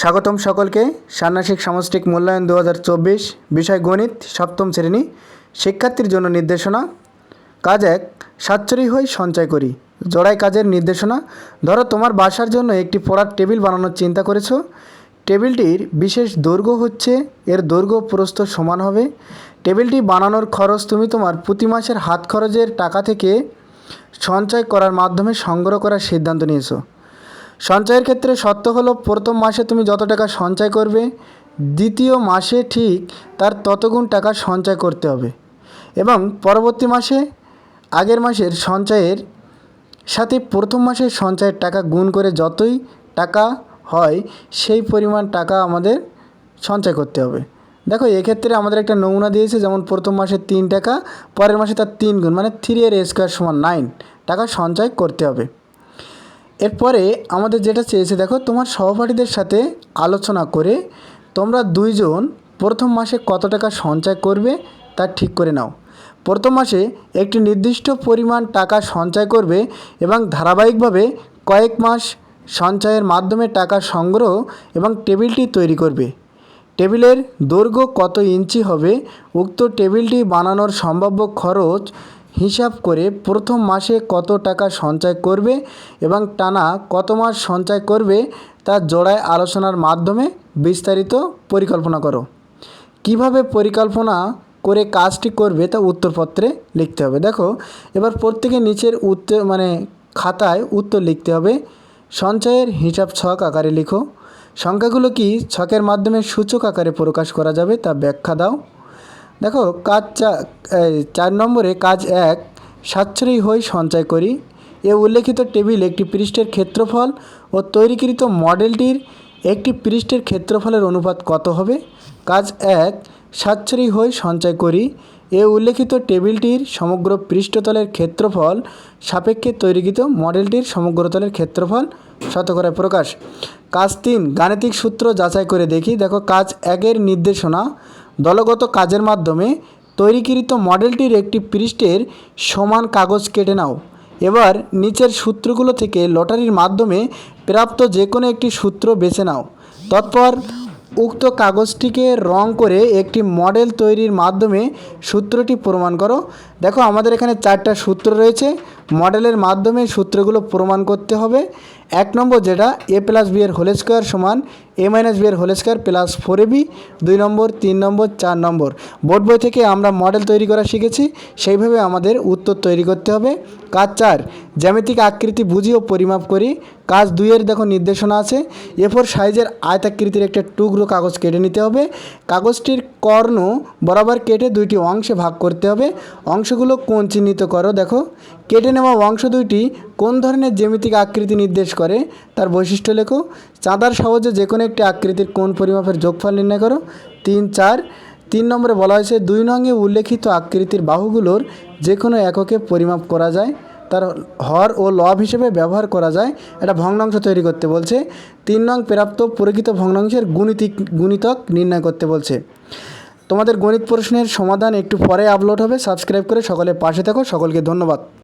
স্বাগতম সকলকে। ষান্মাসিক সামষ্টিক মূল্যায়ন দু হাজার চব্বিশ, বিষয় গণিত, সপ্তম শ্রেণি, শিক্ষার্থীর জন্য নির্দেশনা। কাজ এক সাচ্চরি হই সঞ্চয় করি। জোড়াই কাজের নির্দেশনা। ধরো তোমার বাসার জন্য একটি পড়ার টেবিল বানানোর চিন্তা করেছ। টেবিলটির বিশেষ দৈর্ঘ্য হচ্ছে, এর দৈর্ঘ্য প্রস্থ সমান হবে। টেবিলটি বানানোর খরচ তুমি তোমার প্রতি মাসের হাত খরচের টাকা থেকে সঞ্চয় করার মাধ্যমে সংগ্রহ করার সিদ্ধান্ত নিয়েছো। সঞ্চয়ের ক্ষেত্রে সত্য হলো প্রথম মাসে তুমি যত টাকা সঞ্চয় করবে, দ্বিতীয় মাসে ঠিক তার ততগুণ টাকা সঞ্চয় করতে হবে। এবং পরবর্তী মাসে, আগের মাসের সঞ্চয়ের সাথে প্রথম মাসের সঞ্চয়ের টাকা গুণ করে যতই টাকা হয়, সেই পরিমাণ টাকা আমাদের সঞ্চয় করতে হবে। দেখো, এক্ষেত্রে আমাদের একটা নমুনা দিয়েছে, যেমন প্রথম মাসে তিন টাকা, পরের মাসে তার তিন গুণ মানে থ্রি এর স্কোয়ার সমান নাইন টাকা সঞ্চয় করতে হবে। এরপরে আমাদের যেটা চেয়েছে, দেখো, তোমার সহপাঠীদের সাথে আলোচনা করে তোমরা দুইজন প্রথম মাসে কত টাকা সঞ্চয় করবে তা ঠিক করে নাও। প্রথম মাসে একটি নির্দিষ্ট পরিমাণ টাকা সঞ্চয় করবে এবং ধারাবাহিকভাবে কয়েক মাস সঞ্চয়ের মাধ্যমে টাকা সংগ্রহ এবং টেবিলটি তৈরি করবে। টেবিলের দৈর্ঘ্য কত ইঞ্চি হবে, উক্ত টেবিলটি বানানোর সম্ভাব্য খরচ হিসাব করে প্রথম মাসে কত টাকা সঞ্চয় করবে এবং টানা কত মাস সঞ্চয় করবে তা জোড়ায় আলোচনার মাধ্যমে বিস্তারিত পরিকল্পনা করো। কীভাবে পরিকল্পনা করে কাজটি করবে তা উত্তরপত্রে লিখতে হবে। দেখো, এবার প্রত্যেকে নিচের উত্তর মানে খাতায় উত্তর লিখতে হবে। সঞ্চয়ের হিসাব ছক আকারে লিখো। সংখ্যাগুলো কি ছকের মাধ্যমে সূচক আকারে প্রকাশ করা যাবে তা ব্যাখ্যা দাও। দেখো, কাজ চার নম্বরে কাজ এক সাশ্রয়ী হই সঞ্চয় করি। এ উল্লেখিত টেবিল একটি পৃষ্ঠের ক্ষেত্রফল ও তৈরিকৃত মডেলটির একটি পৃষ্ঠের ক্ষেত্রফলের অনুপাত কত হবে? কাজ এক সাশ্রয়ী হই সঞ্চয় করি। এ উল্লেখিত টেবিলটির সমগ্র পৃষ্ঠতলের ক্ষেত্রফল সাপেক্ষে তৈরিকৃত মডেলটির সমগ্রতলের ক্ষেত্রফল শতকরা প্রকাশ। কাজ তিন, গাণিতিক সূত্র যাচাই করে দেখি। দেখো, কাজ একের নির্দেশনা। দলগত কাজের মাধ্যমে তৈরিকৃত মডেলটির একটি পৃষ্ঠের সমান কাগজ কেটে নাও। এবার নিচের সূত্রগুলো থেকে লটারির মাধ্যমে প্রাপ্ত যে কোনো একটি সূত্র বেছে নাও। তৎপর উক্ত কাগজটিকে রং করে একটি মডেল তৈরির মাধ্যমে সূত্রটি প্রমাণ করো। দেখো আমাদের এখানে চারটা সূত্র রয়েছে। মডেলের মাধ্যমে সূত্রগুলো প্রমাণ করতে হবে। এক নম্বর যেটা এ প্লাস বি এর হোল স্কোয়ার সমান এ মাইনাস বি এর whole square plus four B দুই নম্বর, তিন নম্বর, চার নম্বর। বোর্ড বই থেকে আমরা মডেল তৈরি করা শিখেছি। সেইভাবে আমাদের উত্তর তৈরি করতে হবে। কাজ চার, জ্যামিতিক আকৃতি বুঝি ও পরিমাপ করি। কাজ দুইয়ের দেখো নির্দেশনা আছে। এ ফোর সাইজের আয়তাকৃতির একটা টুকরো কাগজ কেটে নিতে হবে। কাগজটির কর্ণ বরাবর কেটে দুইটি অংশে ভাগ করতে হবে। অংশগুলো কোন চিহ্নিত করো, দেখো। কেটে নেওয়া অংশ দুইটি কোন ধরনের জ্যামিতিক আকৃতি নির্দেশ করে তার বৈশিষ্ট্য লেখো। চাঁদার সহজে যে কোনো একটি আকৃতির কোন পরিমাপের যোগফল নির্ণয় করো। তিন, চার। তিন নম্বরে বলা হয়েছে, দুই নঙ্গে উল্লেখিত আকৃতির বাহুগুলোর যে কোনো এককে পরিমাপ করা যায়। তার হর ও লব হিসেবে ব্যবহার করা যায়। এটা ভগ্নাংশ তৈরি করতে বলছে। তিন নং প্রাপ্ত প্রকৃত ভগ্নাংশের গুণিতিক, গুণিতক নির্ণয় করতে বলছে। তোমাদের গণিত প্রশ্নের সমাধান একটু পরে আপলোড হবে। সাবস্ক্রাইব করে সকলে পাশে থাকো। সকলকে ধন্যবাদ।